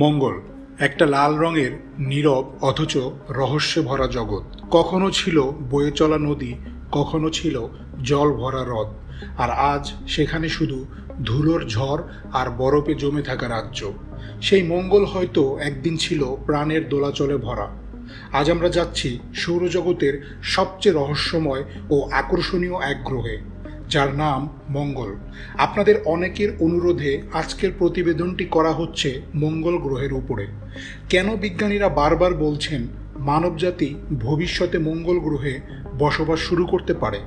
মঙ্গল, একটা লাল রঙের, নীরব, অথচ রহস্যে ভরা জগৎ। কখনো ছিল বয়ে চলা নদী, কখনো ছিল জল ভরা হ্রদ। আর আজ সেখানে শুধু ধুলোর ঝড় আর বরফে জমে থাকা রাজ্য। সেই মঙ্গল হয়তো একদিন ছিল প্রাণের দোলাচলে ভরা। আজ আমরা যাচ্ছি সৌরজগতের সবচেয়ে রহস্যময় ও আকর্ষণীয় এক গ্রহে। যার নাম মঙ্গল। আপনাদের অনেকের অনুরোধে আজকের প্রতিবেদনটি করা হচ্ছে মঙ্গল গ্রহের উপরে। কেন বিজ্ঞানীরা বারবার বলছেন মানবজাতি ভবিষ্যতে মঙ্গল গ্রহে বসবাস শুরু করতে পারে?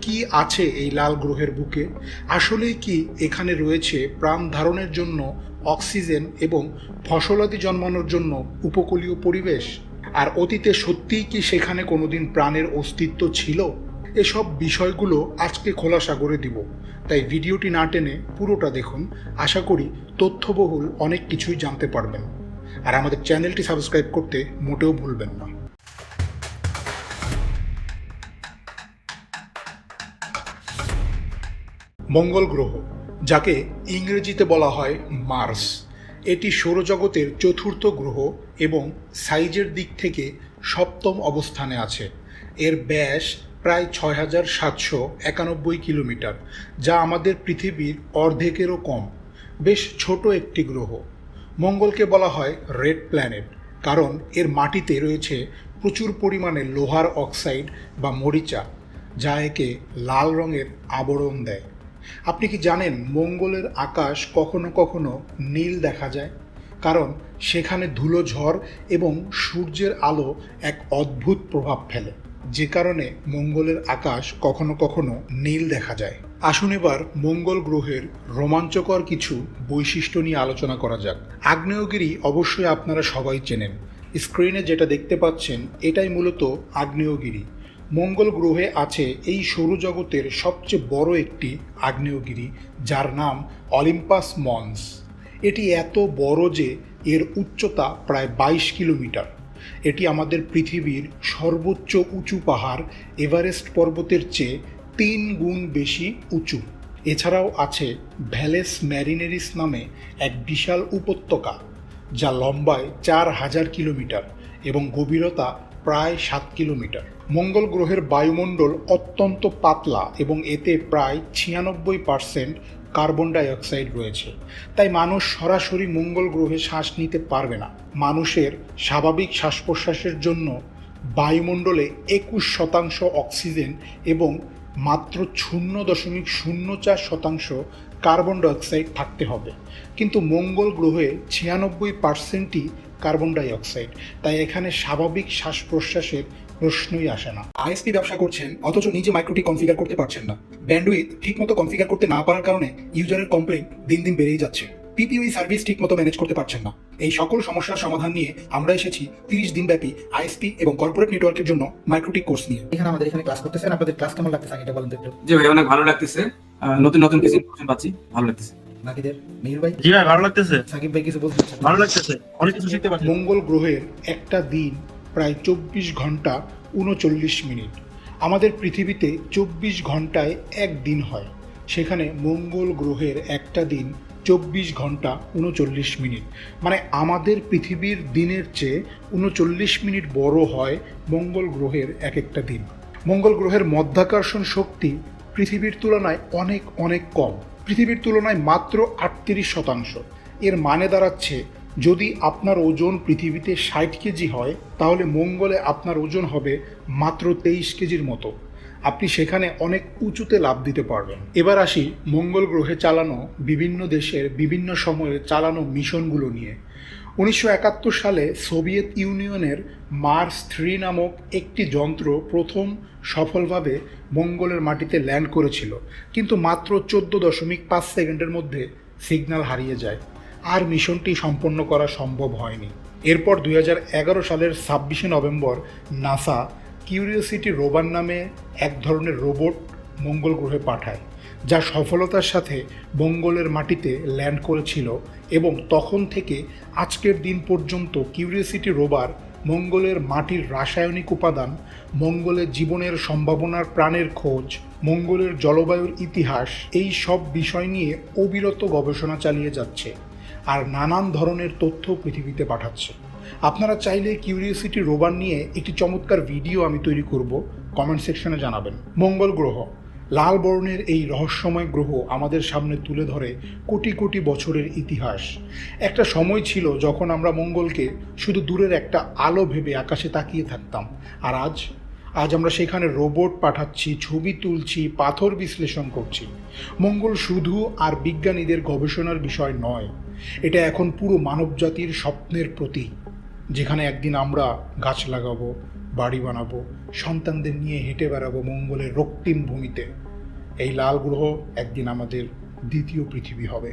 কি আছে এই লাল গ্রহের বুকে? আসলেই কি এখানে রয়েছে প্রাণ ধারণের জন্য অক্সিজেন এবং ফসলাদি জন্মানোর জন্য উপকূলীয় পরিবেশ? আর অতীতে সত্যিই কি সেখানে কোনোদিন প্রাণের অস্তিত্ব ছিল? এসব বিষয়গুলো আজকে খোলা সাগরে দিব। তাই ভিডিওটি না টেনে পুরোটা দেখুন। আশা করি তথ্যবহুল অনেক কিছুই জানতে পারবেন। আর আমাদের চ্যানেলটি সাবস্ক্রাইব করতে মোটেও ভুলবেন না। মঙ্গল গ্রহ, যাকে ইংরেজিতে বলা হয় মার্স, এটি সৌরজগতের চতুর্থ গ্রহ এবং সাইজের দিক থেকে সপ্তম অবস্থানে আছে। এর ব্যাস প্রায় ছয় হাজার সাতশো একানব্বই কিলোমিটার, যা আমাদের পৃথিবীর অর্ধেকেরও কম। বেশ ছোট একটি গ্রহ। মঙ্গলকে বলা হয় রেড প্ল্যানেট, কারণ এর মাটিতে রয়েছে প্রচুর পরিমাণে লোহার অক্সাইড বা মরিচা, যা একে লাল রঙের আবরণ দেয়। আপনি কি জানেন মঙ্গলের আকাশ কখনো কখনো নীল দেখা যায়? কারণ সেখানে ধুলো ঝড় এবং সূর্যের আলো এক অদ্ভুত প্রভাব ফেলে। যে কারণে মঙ্গলের আকাশ কখনো কখনো নীল দেখা যায়। আসুন এবার মঙ্গল গ্রহের রোমাঞ্চকর কিছু বৈশিষ্ট্য নিয়ে আলোচনা করা যাক। আগ্নেয়গিরি অবশ্যই আপনারা সবাই চেনেন। স্ক্রিনে যেটা দেখতে পাচ্ছেন, এটাই মূলত আগ্নেয়গিরি। মঙ্গল গ্রহে আছে এই সৌরজগতের সবচেয়ে বড় একটি আগ্নেয়গিরি, যার নাম অলিম্পাস মন্স। এটি এত বড় যে এর উচ্চতা প্রায় বাইশ কিলোমিটার। এটি আমাদের পৃথিবীর সর্বোচ্চ উঁচু পাহাড় এভারেস্ট পর্বতের চেয়ে তিন গুণ বেশি উঁচু। এছাড়াও আছে ভ্যালেস ম্যারিনেরিস নামে এক বিশাল উপত্যকা, যা লম্বায় চার হাজার কিলোমিটার এবং গভীরতা প্রায় সাত কিলোমিটার। মঙ্গল গ্রহের বায়ুমণ্ডল অত্যন্ত পাতলা এবং এতে প্রায় ছিয়ানব্বই পার্সেন্ট কার্বন ডাইঅক্সাইড রয়েছে। তাই মানুষ সরাসরি মঙ্গল গ্রহে শ্বাস নিতে পারবে না। মানুষের স্বাভাবিক শ্বাস প্রশ্বাসের জন্য বায়ুমণ্ডলে একুশ শতাংশ অক্সিজেন এবং মাত্র শূন্য দশমিক শূন্য চার শতাংশ কার্বন ডাইঅক্সাইড থাকতে হবে। কিন্তু মঙ্গল গ্রহে ছিয়ানব্বই পার্সেন্টই কার্বন ডাইঅক্সাইড। তাই এখানে স্বাভাবিক শ্বাস প্রশ্বাসের প্রশ্নই আসে না। আইএসপি ব্যবসা করছেন অথচ নিজে মাইক্রোটি কনফিগার করতে পারছেন না। ব্যান্ডউইথ ঠিকমতো কনফিগার করতে না পারার কারণে ইউজারের কমপ্লেন দিন দিন বেড়েই যাচ্ছে। পিপিওই সার্ভিস ঠিকমতো ম্যানেজ করতে পারছেন না। এই সকল সমস্যার সমাধান নিয়ে আমরা এসেছি তিরিশ দিন ব্যাপী আইএসপি এবং কর্পোরেট নেটওয়ার্কের জন্য মাইক্রোটিক কোর্স নিয়ে। এখানে আমাদের এখানে ক্লাস করতেছেন আপনাদের ক্লাস কেমন লাগতেছে আগে এটা বলেন একটু? জি ভাই অনেক ভালো লাগতেছে। আহ, নতুন নতুন কিছু ইনফরমেশন পাচ্ছি ভালো লাগতেছে। বাকিদের মিহির ভাই? জি ভাই ভালো লাগতেছে। সাকিব ভাই কিছু বলতে ভালো লাগতেছে অনেক কিছু শিখতে পারছি। মঙ্গল গ্রহের একটা দিন প্রায় চব্বিশ ঘণ্টা উনচল্লিশ মিনিট। আমাদের পৃথিবীতে চব্বিশ ঘন্টায় এক দিন হয়। সেখানে মঙ্গল গ্রহের একটা দিন চব্বিশ ঘণ্টা উনচল্লিশ মিনিট। মানে আমাদের পৃথিবীর দিনের চেয়ে উনচল্লিশ মিনিট বড় হয় মঙ্গল গ্রহের এক একটা দিন। মঙ্গল গ্রহের মধ্যাকর্ষণ শক্তি পৃথিবীর তুলনায় অনেক অনেক কম। পৃথিবীর তুলনায় মাত্র আটত্রিশ শতাংশ। এর মানে দাঁড়াচ্ছে যদি আপনার ওজন পৃথিবীতে ষাট কেজি হয়, তাহলে মঙ্গলে আপনার ওজন হবে মাত্র তেইশ কেজির মতো। আপনি সেখানে অনেক উঁচুতে লাভ দিতে পারবেন। এবার আসি মঙ্গল গ্রহে চালানো বিভিন্ন দেশের বিভিন্ন সময়ে চালানো মিশনগুলো নিয়ে। উনিশশো একাত্তর সালে সোভিয়েত ইউনিয়নের মার্স থ্রি নামক একটি যন্ত্র প্রথম সফলভাবে মঙ্গলের মাটিতে ল্যান্ড করেছিল। কিন্তু মাত্র চোদ্দ দশমিক পাঁচ সেকেন্ডের মধ্যে সিগন্যাল হারিয়ে যায়। আর মিশনটি সম্পন্ন করা সম্ভব হয়নি। এরপর দুই হাজার এগারো সালের ছাব্বিশে নভেম্বর নাসা কিউরিওসিটি রোবার নামে এক ধরনের রোবট মঙ্গল গ্রহে পাঠায়, যা সফলতার সাথে মঙ্গলের মাটিতে ল্যান্ড করেছিল এবং তখন থেকে আজকের দিন পর্যন্ত কিউরিওসিটি রোবার মঙ্গলের মাটির রাসায়নিক উপাদান, মঙ্গলের জীবনের সম্ভাবনার প্রাণের খোঁজ, মঙ্গলের জলবায়ুর ইতিহাস, এই সব বিষয় নিয়ে অবিরত গবেষণা চালিয়ে যাচ্ছে। আর নানান ধরনের তথ্য পৃথিবীতে পাঠাচ্ছে। আপনারা চাইলে কিউরিওসিটি রোবার নিয়ে একটি চমৎকার ভিডিও আমি তৈরি করব কমেন্ট সেকশনে জানাবেন। মঙ্গল গ্রহ। লাল বর্ণের এই রহস্যময় গ্রহ আমাদের সামনে তুলে ধরে কোটি কোটি বছরের ইতিহাস। একটা সময় ছিল যখন আমরা মঙ্গলকে শুধু দূরের একটা আলো ভেবে আকাশে তাকিয়ে থাকতাম। আর আজ? আজ আমরা সেখানে রোবট পাঠাচ্ছি, ছবি তুলছি, পাথর বিশ্লেষণ করছি। মঙ্গল শুধু আর বিজ্ঞানীদের গবেষণার বিষয় নয় এটা এখন পুরো মানবজাতির স্বপ্নের প্রতীক, যেখানে একদিন আমরা গাছ লাগাবো, বাড়ি বানাবো, সন্তানদের নিয়ে হেঁটে বেড়াবো মঙ্গলের রক্তিম ভূমিতে। এই লাল গ্রহ একদিন আমাদের দ্বিতীয় পৃথিবী হবে।